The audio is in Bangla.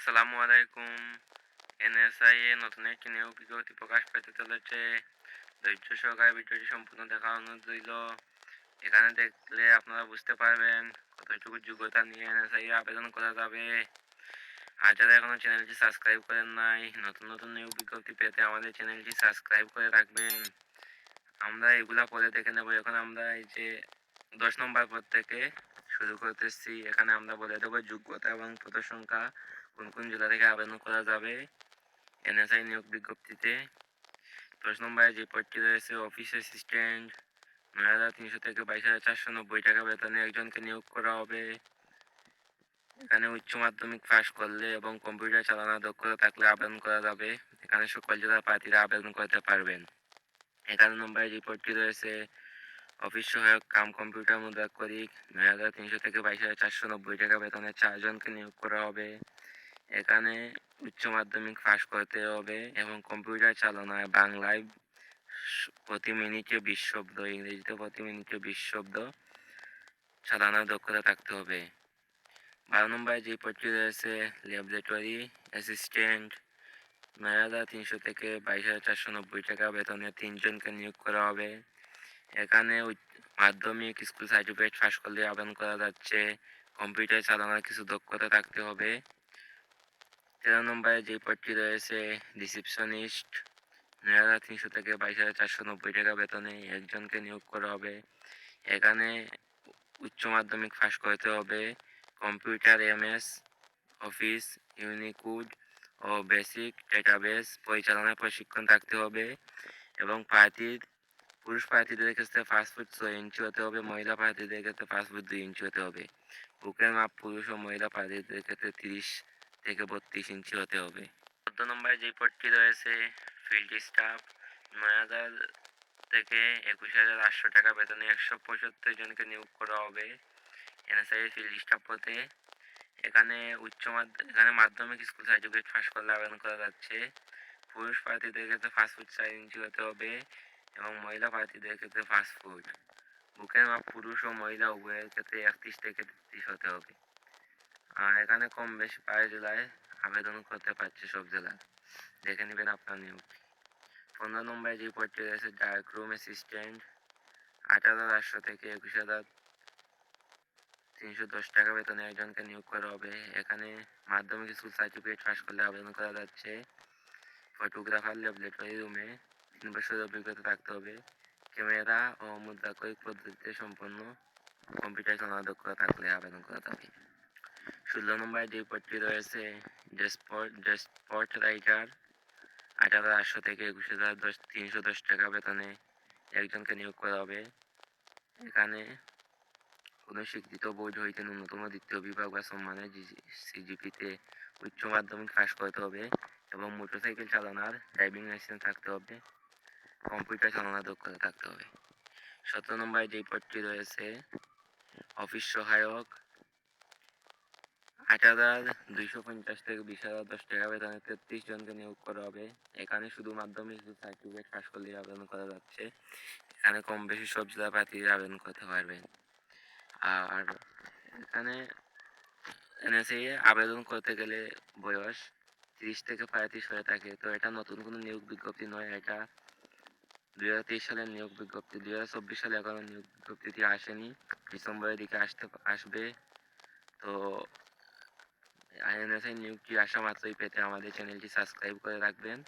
আসসালামু আলাইকুম এনএসআই এ নতুন একটি নিয়োগ বিজ্ঞপ্তি প্রকাশ পেতে চলেছে ধৈর্য সহকারে ভিডিওটি সম্পূর্ণ দেখা অনুরোধ রইল এখানে দেখলে আপনারা বুঝতে পারবেন কতটুকু যোগ্যতা নিয়ে এনএসআই এ আবেদন করা যাবে আর যারা এখনও চ্যানেলটি সাবস্ক্রাইব করেন নাই নতুন নতুন নিয়োগ বিজ্ঞপ্তি পেতে আমাদের চ্যানেলটি সাবস্ক্রাইব করে রাখবেন আমরা এগুলা পরে দেখে নেব এখন আমরা এই যে দশ নম্বর পর থেকে শুরু করতেছি। এখানে আমরা বলে দেবো যোগ্যতা এবং পদ সংখ্যা কোন কোন জেলা থেকে আবেদন করা যাবে। এনএসআই নিয়োগ বিজ্ঞপ্তিতে দশ নম্বরে যে পদটি রয়েছে অফিস অ্যাসিস্ট্যান্ট নয় হাজার তিনশো থেকে বাইশ হাজার চারশো নব্বই টাকা বেতনে একজনকে নিয়োগ করা হবে। এখানে উচ্চ মাধ্যমিক পাস করলে এবং কম্পিউটার চালানোর দক্ষতা থাকলে আবেদন করা যাবে। এখানে সকল জেলার প্রার্থীরা আবেদন করতে পারবেন। এগারো নম্বরে যে পদটি রয়েছে অফিস সহায়ক কাম কম্পিউটার মুদ্রাক্ষরিক, নয় হাজার তিনশো থেকে বাইশ হাজার চারশো নব্বই টাকা বেতনে চারজনকে নিয়োগ করা হবে। এখানে উচ্চ মাধ্যমিক পাশ করতে হবে এবং কম্পিউটার চালনায় বাংলায় প্রতি মিনিটে বিশ শব্দ, ইংরেজিতে প্রতি মিনিটে বিশ শব্দ চালানোর দক্ষতা থাকতে হবে। বারো নম্বরে যে পদটি রয়েছে, ল্যাবরেটরি অ্যাসিস্ট্যান্ট হাজার তিনশো থেকে বাইশ হাজার চারশো নব্বই টাকা বেতনে তিনজনকে নিয়োগ করা হবে। এখানে মাধ্যমিক স্কুল সার্টিফিকেট পাস করলে আবেদন করা যাচ্ছে। কম্পিউটার চালানোর কিছু দক্ষতা থাকতে হবে। তেরো নম্বরে যে পদটি রয়েছে রিসিপশনিস্ট নয় তিনশো থেকে বাইশ হাজার চারশো নব্বই টাকা বেতনে একজনকে নিয়োগ করা হবে। এখানে উচ্চ মাধ্যমিক পাস করতে হবে। কম্পিউটার, এমএস, অফিস, ইউনিকুড ও বেসিক ডেটাবেস পরিচালনার প্রশিক্ষণ থাকতে হবে এবং প্রার্থীর, পুরুষ প্রার্থীদের ক্ষেত্রে ফাস্ট ফুড ছয় ইঞ্চি হতে হবে, মহিলা প্রার্থীদের ক্ষেত্রে ফাস্ট ফুড দুই ইঞ্চি হতে হবে। বুকের মাপ পুরুষ ও মহিলা প্রার্থীদের ক্ষেত্রে তিরিশ থেকে বত্রিশ ইঞ্চি হতে হবে। চোদ্দ নম্বরে যে পদটি রয়েছে ফিল্ড স্টাফ নয় হাজার থেকে একুশ হাজার আটশো টাকা বেতনে একশো পঁচাত্তর জনকে নিয়োগ করা হবে। এনএসআই ফিল্ড স্টাফ পদে। এখানে উচ্চ এখানে মাধ্যমিক স্কুল সার্টিফিকেট পাস করলে আবেদন করা যাচ্ছে। পুরুষ প্রার্থীদের ক্ষেত্রে পাঁচ ফুট চার ইঞ্চি হতে হবে এবং মহিলা প্রার্থীদের ক্ষেত্রে পাঁচ ফুট বুকের মাপ পুরুষ ও মহিলা উভয়ের ক্ষেত্রে একত্রিশ থেকে তেত্রিশ হতে হবে। এখানে কম বেশি প্রায় জেলায় আবেদন করতে পারছে সব জেলায়। দেখে নেবেন আপনার নিয়োগ পনেরো নম্বরে যে পদটি রয়েছে, ডার্ক রুম অ্যাসিস্ট্যান্ট আট হাজার আটশো থেকে একুশ হাজার তিনশো দশ টাকা বেতনে একজনকে নিয়োগ করা হবে। এখানে মাধ্যমিক স্কুল সার্টিফিকেট পাস করলে আবেদন করা যাচ্ছে। ফটোগ্রাফার ল্যাবরেটরি রুমে তিন বছরের অভিজ্ঞতা থাকতে হবে। ক্যামেরা ও মুদ্রাক্ষরিক পদ্ধতিতে সম্পন্ন কম্পিউটার চালানোর থাকলে আবেদন করা যাবে। ষোলো নম্বরে যে পদটি রয়েছে ডেসপট রাইটার আট আটশো থেকে একুশ হাজার দশ, তিনশো, দশ টাকা বেতনে একজনকে নিয়োগ করা হবে। এখানে কোনো স্বীকৃত বোর্ড হইতে ন্যূনতম দ্বিতীয় বিভাগ বা সম্মানের সিজিপিতে উচ্চ মাধ্যমিক পাস করতে হবে এবং মোটরসাইকেল চালানোর ড্রাইভিং লাইসেন্স থাকতে হবে, কম্পিউটার চালানোর দক্ষতা থাকতে হবে। সতেরো নম্বরে যে পদটি রয়েছে, অফিস সহায়ক আট হাজার দুইশো পঞ্চাশ থেকে বিশ হাজার দশ টাকা বেতনে তেত্রিশ জনকে নিয়োগ করা হবে। এখানে শুধু মাধ্যমিক সার্টিফিকেট পাস করলে আবেদন করা যাচ্ছে। এখানে কম বেশি সব জেলা প্রার্থীরা আবেদন করতে পারবেন আর এখানে এনএসএ আবেদন করতে গেলে বয়স তিরিশ থেকে পঁয়ত্রিশ হয়ে থাকে। তো এটা নতুন কোনো নিয়োগ বিজ্ঞপ্তি নয়। এটা দুই হাজার তেইশ সালের নিয়োগ বিজ্ঞপ্তি। দুই হাজার চব্বিশ সালে এখনও নিয়োগ বিজ্ঞপ্তিটি আসেনি। ডিসেম্বরের দিকে আসতে, আসবে। তো এনএসআই নিয়োগটি আসা মাত্রই পেতে আমাদের চ্যানেলটি সাবস্ক্রাইব করে রাখবেন।